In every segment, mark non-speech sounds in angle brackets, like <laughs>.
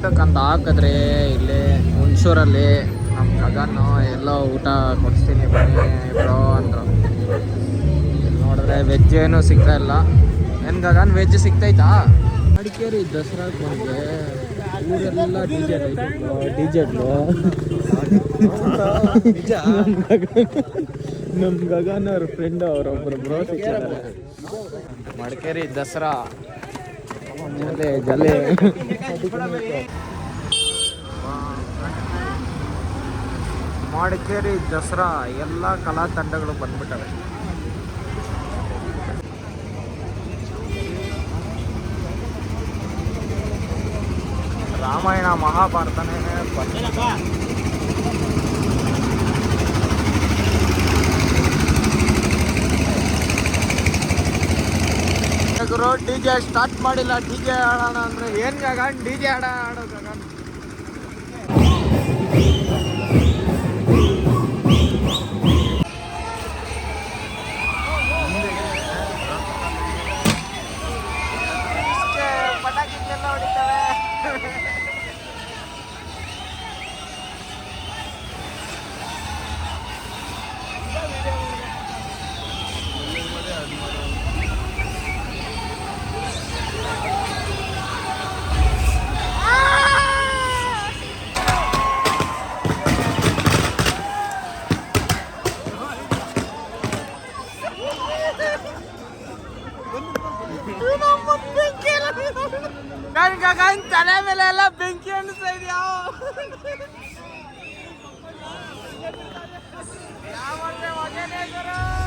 ಊಟಕ್ಕೆ ಅಂತ ಹಾಕಿದ್ರೆ ಇಲ್ಲಿ ಹುಣಸೂರಲ್ಲಿ ನಮ್ಮ ಮಗನು ಎಲ್ಲ ಊಟ ಕೊಡಿಸ್ತೀನಿ ಬನ್ನಿ ಬ್ರೋ ಅಂದರು. ಇಲ್ಲಿ ನೋಡಿದ್ರೆ ವೆಜ್ ಏನು ಸಿಗ್ತಾ ಇಲ್ಲ. ಏನು ಗಗನ್ ವೆಜ್ ಸಿಗ್ತೈತಾ? ಮಡಿಕೇರಿ ದಸರಾ ಬಂದರೆ ಊರೆಲ್ಲ ಡಿ ಜೆ ಡಿ ಜೆಡ್ಲು ನಮ್ಮ ಗಗನ್ ಅವ್ರ ಫ್ರೆಂಡ್ ಅವರೊಬ್ಬರು ಬ್ರೋ ಸಿಗ್ತಾರೆ. ಮಡಿಕೇರಿ ದಸರಾ. <laughs> ಮಡಿಕೇರಿ ದಸರಾ ಎಲ್ಲ ಕಲಾ ತಂಡಗಳು ಬಂದ್ಬಿಟ್ಟವೆ. ರಾಮಾಯಣ ಮಹಾಭಾರತನೇ ಬಂದ ಗುರು ಡಿ ಜೆ ಸ್ಟಾರ್ಟ್ ಮಾಡಿಲ್ಲ. ಡಿ ಜೆ ಆಡೋಣ ಅಂದ್ರೆ ಏನ್ ಗಗನ್? ಡಿ ಜೆ ಆಡ ಆಡೋ ಮೇಲೆ ಎಲ್ಲ ಬೆಂಕಿ ಅನಿಸ್ತಾ ಇದೆಯಾ? अरे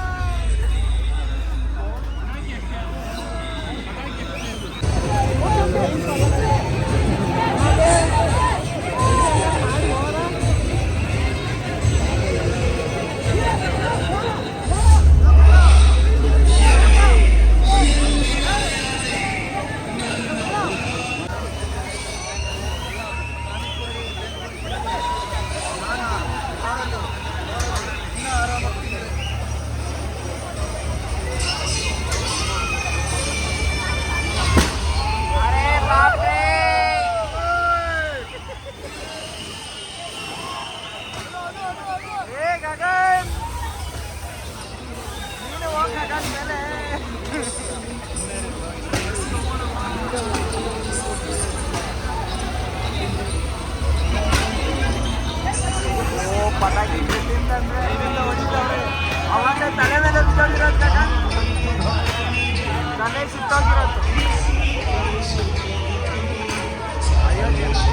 está girando. Ahí, ahí, ahí.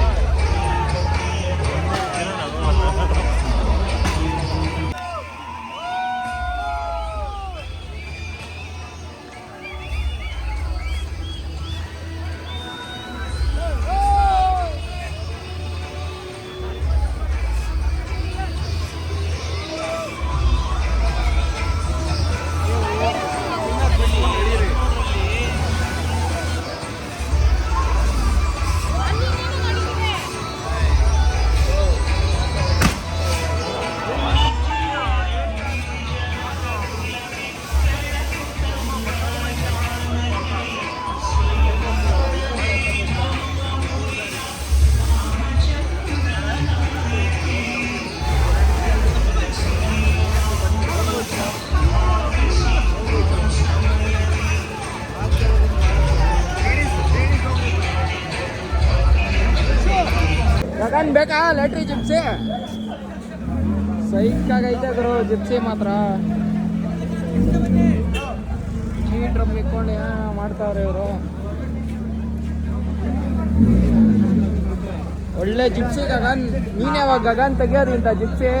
Gagan ಬೇಕಾ? ಲೆಟ್ರಿ, ಜಿಪ್ಸಿ? ಸೈಕಾಗೈತೆ ಗುರು, ಜಿಪ್ಸಿ ಮಾತ್ರ. ಇಟ್ಕೊಂಡು ಮಾಡ್ತಾವ್ರೆ ಇವರು. ಒಳ್ಳೆ ಜಿಪ್ಸಿ ಗಗನ್. ನೀನ್ ಯಾವಾಗ ಗಗನ್ ಇಂಥ ಜಿಪ್ಸಿ?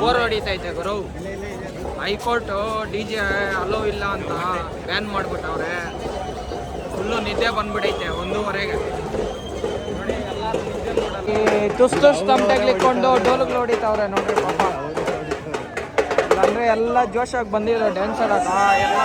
ಬೋರ್ ಹೊಡಿತೈತೆ ಗುರು. High court, D J allow ಇಲ್ಲ ಅಂತ ಬ್ಯಾನ್ ಮಾಡ್ಬಿಟ್ಟವ್ರೆ. ಫುಲ್ಲು ನಿದ್ದೆ ಬಂದ್ಬಿಡೈತೆ ಒಂದೂವರೆಗೆ. ತುಸ್ ತುಸ್ ತಮಟೆಗ್ಲಿಕ್ಕೊಂಡು ಡೋಲುಗಳು ಹೊಡಿತಾವ್ರೆ ನೋಡ್ರಿ ಪಾಪ. ಅಂದ್ರೆ ಎಲ್ಲ ಜೋಶಾಗಿ ಬಂದಿರೋ ಡ್ಯಾನ್ಸರ್ ಅಲ್ಲ ಎಲ್ಲ